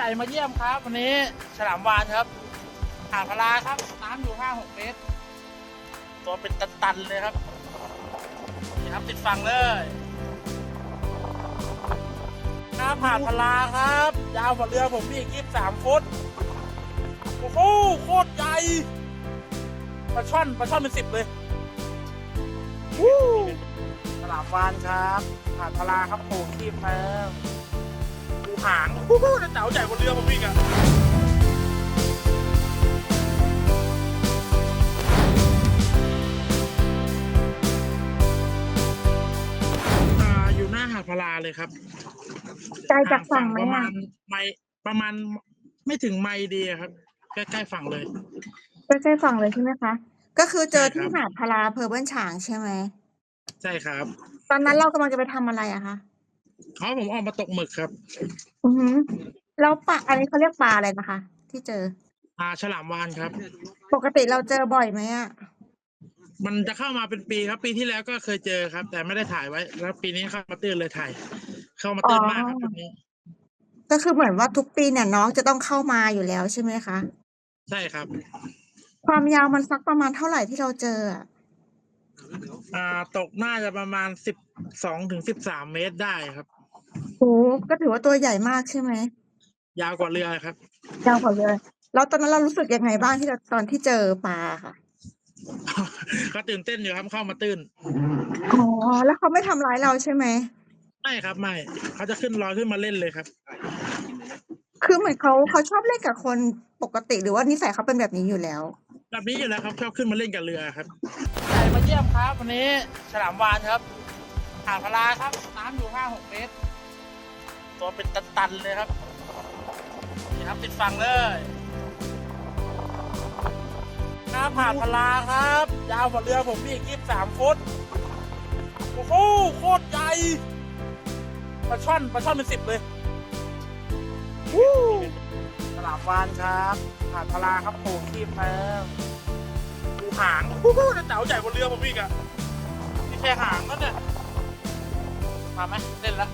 ญ่มาเยี่ยมครับ วันนี้ฉลามวานครับหาดพลาครับน้ำอยู่ห้าหกเมตร ตัวเป็นตันๆเลยครับนี่ครับติดฝั่งเลย ครับหาดพลาครับ ยาวกว่าเรือผมอีกยี่สามฟุตโอ้โหโคตรใหญ่ปลาช่อนปลาช่อนเป็นสิบเลยวู้ฉลามวานครับหาดพลาครับโผล่คีบมาดูหางวู้ฮู้เจ๋าใหญ่กว่าเรือผมอีกอะอ่าอยู่หน้าหาดพลาเลยครับไกลจากฝั่งไหมประมาอะณไมล์ประมาณไม่ถึงไมล์ดีอะครับ ใกล้ๆฝั่งเลย ใกล้ๆฝั่งเลยใช่ไหมคะ ก็คือเจอใช่ที่ครับ หาดพลาอำเพอเบิ้ลฉางใช่ไหม ใช่ครับ ตอนนั้นเรากำลังจะไปทำอะไรอะคะ เขาผมออกมาตกหมึกครับ อือหือแล้วปลาอันนี้เขาเรียกปลาอะไรนะคะ ที่เจอ อ่าฉลามวานครับ ปกติเราเจอบ่อยไหมอะมันจะเข้ามาเป็นปีครับ ปีที่แล้วก็เคยเจอครับ แต่ไม่ได้ถ่ายไว้ แล้วปีนี้เข้ามาตื้นเลยถ่าย เข้ามาตื้นมากครับปีนี้ก็คือเหมือนว่าทุกปีเนี่ยน้องจะต้องเข้ามาอยู่แล้วใช่ไหมคะ ใช่ครับ ความยาวมันสักประมาณเท่าไหร่ที่เราเจออะ อ่าตกน่าจะประมาณสิบสองถึงสิบสามเมตรได้ครับ โอ้ก็ถือว่าตัวใหญ่มากใช่ไหมยาวกว่าเรือครับ ยาวกว่าเลยแล้วตอนนั้นเรารู้สึกยังไงบ้างที่เราตอนที่เจอปลาค่ะก็ตื่นเต้นอยู่ครับเข้ามาตื้นอ๋อแล้วเขาไม่ทำร้ายเราใช่ไหมไม่ครับไม่เขาจะขึ้นลอยขึ้นมาเล่นเลยครับ คือเหมือนเขาเขาชอบเล่นกับคนปกติหรือว่านิสัยเขาเป็นแบบนี้อยู่แล้ว แบบนี้อยู่แล้วครับชอบขึ้นมาเล่นกับเรือครับใหญ่มาเยี่ยมครับ วันนี้ฉลามวานครับหาดพลาครับน้ำอยู่ห้าหกเมตร ตัวเป็นตันๆเลยครับนี่ครับติดฝั่งเลยครับหาดพลาครับ ยาวกว่าเรือผมอีกยี่สามฟุตโอ้โหโคตรใหญ่ปลาช่อนปลาช่อนเป็นสิบเลยวู้ามวานครับหาดพลาครับโผล่คีบมาดูหางโอ้โหเจ๋าใหญ่กว่าเรือผมอีกอะนี่แค่หางนั่นเนี่ยมาไหมเล่นละ